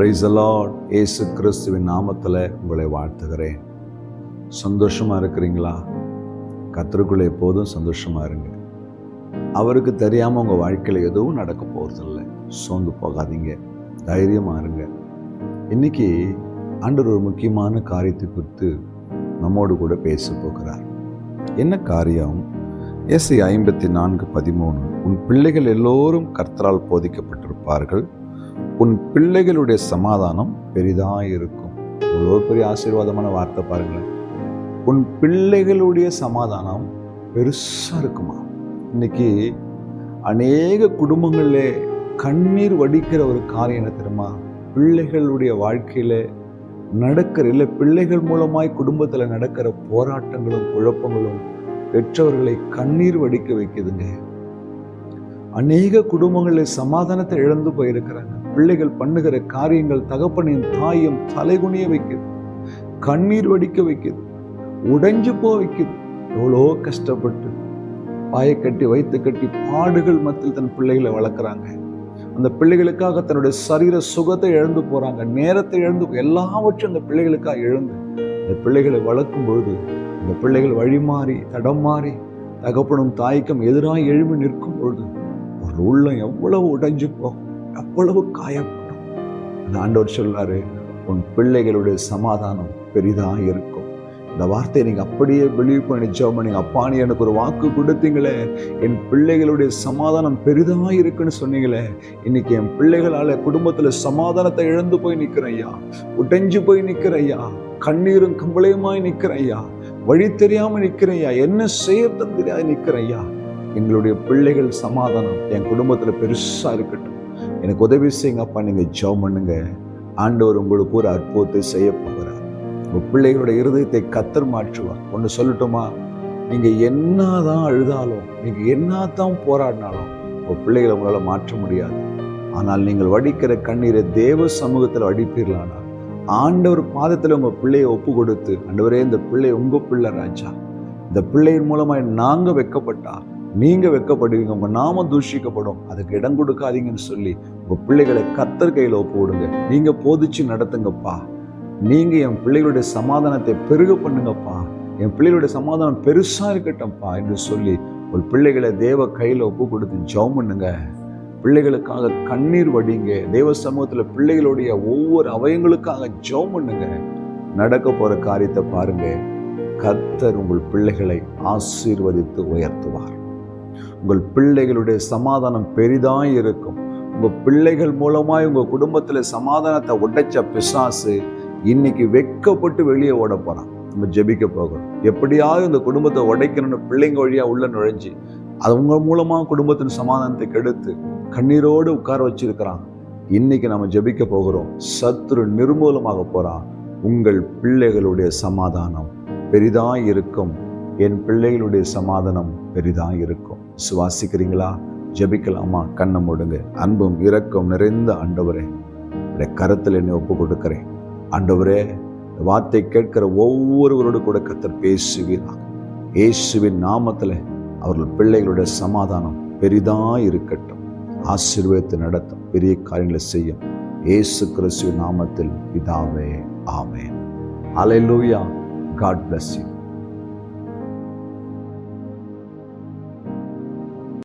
Price Lord ஏசு கிறிஸ்துவின் நாமத்தில் உங்களை வாழ்த்துகிறேன். சந்தோஷமாக இருக்கிறீங்களா? கத்தருக்குள்ளே எப்போதும் சந்தோஷமாக இருங்க. அவருக்கு தெரியாமல் உங்கள் வாழ்க்கையில் எதுவும் நடக்க போகிறதில்ல சோர்ந்து போகாதீங்க. தைரியமாக இருங்க. இன்னைக்கு ஆண்டவர் ஒரு முக்கியமான காரியத்தை குறித்து நம்மோடு கூட பேச போகிறார். என்ன காரியம்? எஸ்ஐ ஐம்பத்தி நான்கு பதிமூணு. உன் பிள்ளைகள் எல்லோரும் கர்த்தரால் போதிக்கப்பட்டிருப்பார்கள். உன் பிள்ளைகளுடைய சமாதானம் பெரிதாக இருக்கும் இவ்வளோ பெரிய ஆசீர்வாதமான வார்த்தை பாருங்களேன். உன் பிள்ளைகளுடைய சமாதானம் பெருசா இருக்குமா? இன்னைக்கு அநேக குடும்பங்களிலே கண்ணீர் வடிக்கிற ஒரு காரியம் என்ன தெரியுமா? பிள்ளைகளுடைய வாழ்க்கையில நடக்கிற இல்லை பிள்ளைகள் மூலமாய் குடும்பத்தில் நடக்கிற போராட்டங்களும் குழப்பங்களும் பெற்றவர்களை கண்ணீர் வடிக்க வைக்குதுங்க. அநேக குடும்பங்களில் சமாதானத்தை இழந்து போயிருக்கிறாங்க. பிள்ளைகள் பண்ணுகிற காரியங்கள் தகப்பனின் தாயும் தலைகுனிய வைக்குது. கண்ணீர் வடிக்க வைக்குது. உடைஞ்சு போ வைக்குது. எவ்வளோ கஷ்டப்பட்டு பாயை கட்டி வைத்து கட்டி பாடுகள் மத்தியில் தன் பிள்ளைகளை வளர்க்குறாங்க. அந்த பிள்ளைகளுக்காக தன்னுடைய சரீர சுகத்தை இழந்து போகிறாங்க நேரத்தை இழந்து எல்லாவற்றையும் அந்த பிள்ளைகளுக்காக இழந்து அந்த பிள்ளைகளை வளர்க்கும் பொழுது அந்த பிள்ளைகள் வழிமாறி தடம் மாறி தகப்பனும் தாய்க்கும் எதிராக எழும்பி நிற்கும் பொழுது ஒரு உள்ளம் எவ்வளவு உடைஞ்சு போகும். எவ்வளவு காயப்படும். அந்த ஆண்டவர் சொல்றாரு உன் பிள்ளைகளுடைய சமாதானம் பெரிதாக இருக்கும். இந்த வார்த்தையை நீங்கள் அப்படியே பிலீவ் பண்ணி நீங்கள் பண்ணி அப்பா நீ எனக்கு ஒரு வாக்கு கொடுத்தீங்களே. என் பிள்ளைகளுடைய சமாதானம் பெரிதாக இருக்குன்னு சொன்னீங்களே. இன்னைக்கு என் பிள்ளைகளால் குடும்பத்தில் சமாதானத்தை இழந்து போய் நிக்கிறேன் ஐயா உடைஞ்சு போய் நிக்கிறேன் ஐயா கண்ணீரும் கம்பளையுமாய் நிக்கிறேன் ஐயா வழி தெரியாமல் நிக்கிறேன் ஐயா என்ன செய்யறதுன்னு தெரியாது நிக்கிறேன் ஐயா எங்களுடைய பிள்ளைகள் சமாதானம் என் குடும்பத்தில் பெருசாக இருக்கட்டும். எனக்கு உதவி செய்யுங்க அப்பா நீங்க ஜெபம் பண்ணுங்க. ஆண்டவர் உங்களுக்கு ஒரு அற்புதத்தை செய்ய போகிறார். உங்கள் பிள்ளைகளோட இருதயத்தை கத்தர் மாற்றுவார். ஒன்று சொல்லட்டுமா? நீங்க என்னதான் அழுதாலும் நீங்கள் என்ன தான் போராடினாலும் உங்கள் பிள்ளைகளை உங்களால மாற்ற முடியாது. ஆனால் நீங்கள் வடிக்கிற கண்ணீரை தேவ சமூகத்தில் வடிப்பீர்களானால் ஆண்டவர் பாதத்தில் உங்க பிள்ளையை ஒப்பு கொடுத்து ஆண்டவரே இந்த பிள்ளை உங்க பிள்ளை ராஜா. இந்த பிள்ளையின் மூலமாக நாங்கள் வெக்கப்பட்டா நீங்க வெக்கப்படுவீங்க உங்கள் நாம தூஷிக்கப்படும். அதுக்கு இடம் கொடுக்காதீங்கன்னு சொல்லி உங்க பிள்ளைகளை கத்தர் கையில ஒப்பு விடுங்க நீங்க போதிச்சு நடத்துங்கப்பா. நீங்கள் என் பிள்ளைகளுடைய சமாதானத்தை பெருக பண்ணுங்கப்பா. என் பிள்ளைகளுடைய சமாதானம் பெருசா இருக்கட்டும்ப்பா என்று சொல்லி ஒரு பிள்ளைகளை தேவ கையில் ஒப்பு கொடுத்து ஜெபம் பண்ணுங்க. பிள்ளைகளுக்காக கண்ணீர் வடிங்க. தேவ சமூகத்துல பிள்ளைகளுடைய ஒவ்வொரு அவயங்களுக்காக ஜெபம் பண்ணுங்க. நடக்க போற காரியத்தை பாருங்க. கத்தர் உங்கள் பிள்ளைகளை ஆசீர்வதித்து உயர்த்துவார். உங்கள் பிள்ளைகளுடைய சமாதானம் பெரிதாக இருக்கும். உங்க பிள்ளைகள் மூலமாக உங்க குடும்பத்துல சமாதானத்தை உடைச்ச பிசாசு இன்னைக்கு வெக்கப்பட்டு வெளியே ஓட போறான். நம்ம ஜெபிக்க போகிறோம். எப்படியாவது இந்த குடும்பத்தை உடைக்கணும்னு பிள்ளைங்க வழியா உள்ள நுழைஞ்சு உங்கள் மூலமா குடும்பத்தின் சமாதானத்தை கெடுத்து கண்ணீரோடு உட்கார வச்சிருக்கிறான். இன்னைக்கு நம்ம ஜெபிக்க போகிறோம். சத்துரு நிர்மூலமாக போறான். உங்கள் பிள்ளைகளுடைய சமாதானம் பெரிதாக இருக்கும். என் பிள்ளைகளுடைய சமாதானம் பெரிதாக இருக்கும். சுவாசிக்கிறீங்களா? ஜபிக்கலாமா? கண்ணை மூடுங்க. அன்பும் இரக்கம் நிறைந்த ஆண்டவரே உடைய கருத்தில் என்னை ஒப்பு கொடுக்கிறேன் ஆண்டவரே வார்த்தை கேட்கிற ஒவ்வொருவரோடு கூட கத்தர் பேசுவீராக. இயேசுவின் நாமத்தில் அவர்கள் பிள்ளைகளுடைய சமாதானம் பெரிதாக இருக்கட்டும். ஆசீர்வாதத்தை நடத்தும். பெரிய காரியங்களை செய்யும். இயேசு கிறிஸ்துவின் நாமத்தில் பிதாவே அலை ஹalleluya காட் பிளஸ் யூ